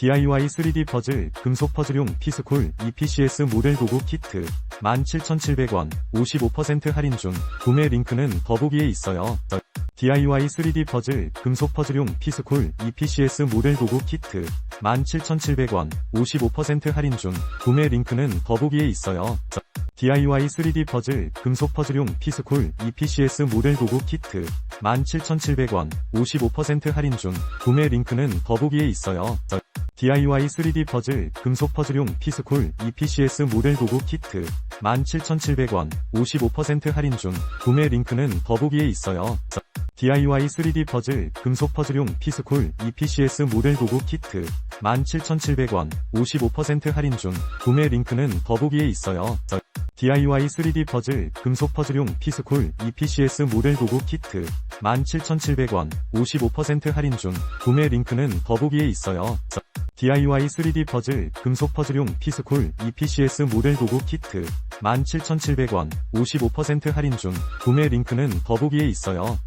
DIY 3D 퍼즐, 금속 퍼즐용 피스콜 EPCS 모델 도구 키트 17,700원 55% 할인 중 구매 링크는 더보기에 있어요. DIY 3D 퍼즐, 금속 퍼즐용 피스콜 EPCS 모델 도구 키트 17,700원 55% 할인 중 구매 링크는 더보기에 있어요. DIY 3D 퍼즐, 금속 퍼즐용 피스콜 EPCS 모델 도구 키트 17,700원 55% 할인 중 구매 링크는 더보기에 있어요. DIY 3D 퍼즐, 금속 퍼즐용 피스콜 EPCS 모델 도구 키트 17,700원 55% 할인 중 구매 링크는 더보기에 있어요. DIY 3D 퍼즐, 금속 퍼즐용 피스콜 EPCS 모델 도구 키트 17,700원 55% 할인 중 구매 링크는 더보기에 있어요. DIY 3D 퍼즐, 금속 퍼즐용 피스콜 EPCS 모델 도구 키트 17,700원 55% 할인 중 구매 링크는 더보기에 있어요. DIY 3D 퍼즐, 금속 퍼즐용 피스콜 EPCS 모델 도구 키트 17,700원 55% 할인 중 구매 링크는 더보기에 있어요.